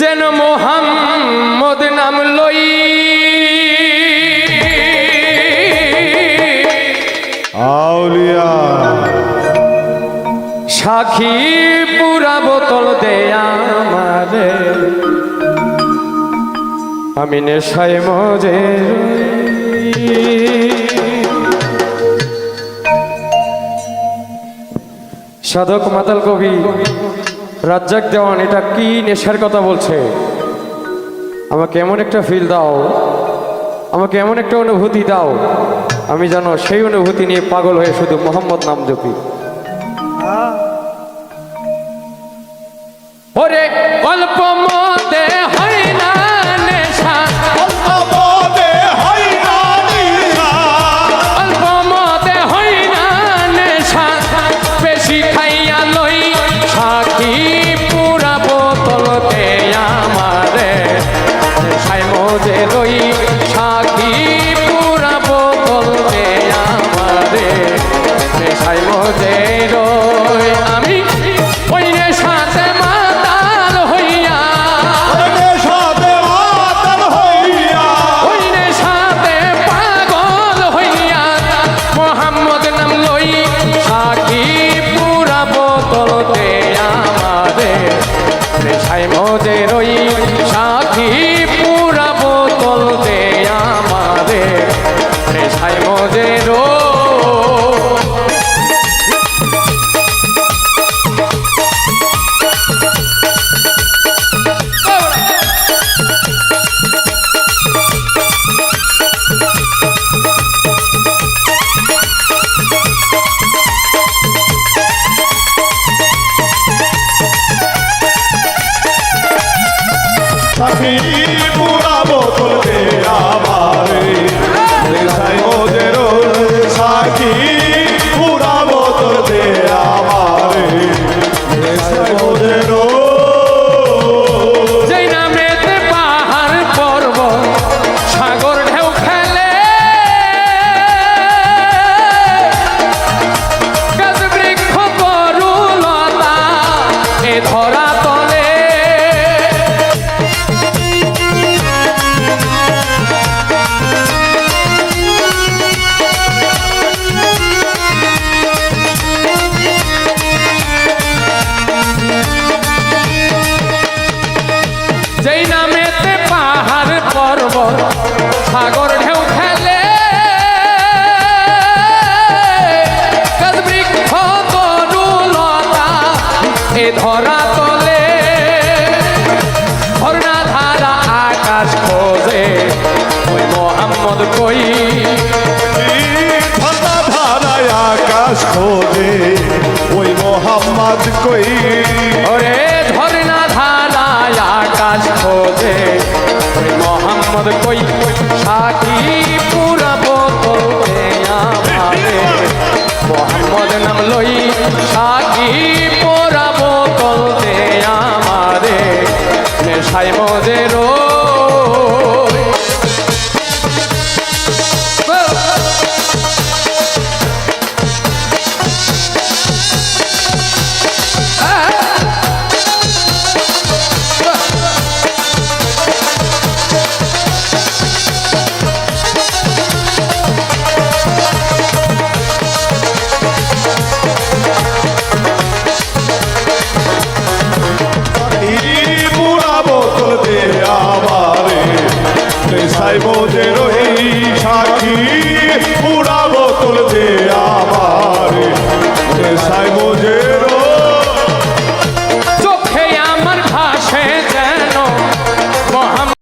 যেন মোহাম্মদ নাম লই। আউলিয়া। সাক্ষী পুরা বোতল দেয়া আমারে। আমি নেশায় মজে সাধক মাতাল কবি রাজ্জাক দেওয়ান এটা কি নেশার কথা বলছে? আমাকে এমন একটা ফিল দাও আমাকে এমন একটা অনুভূতি দাও। আমি যেন সেই অনুভূতি নিয়ে পাগল হয়ে শুধু মোহাম্মদ নাম জপি। ওরে অল্প রই যেই নামেতে পাহাড় পর্বত, সাগর ঢেউ খেলে। বৃক্ষ তরুলতা এ ধরা তলে। ঝর্ণা ধারা আকাশ খোঁজে ওই মোহাম্মদ কই? ঠান্ডা ধারায় আকাশ খোঁজে ওই মোহাম্মদ কই? Raimundo দে আমারে। নেশায় মোজে রই সাক্ষী পুরা বোতল দে আমারে।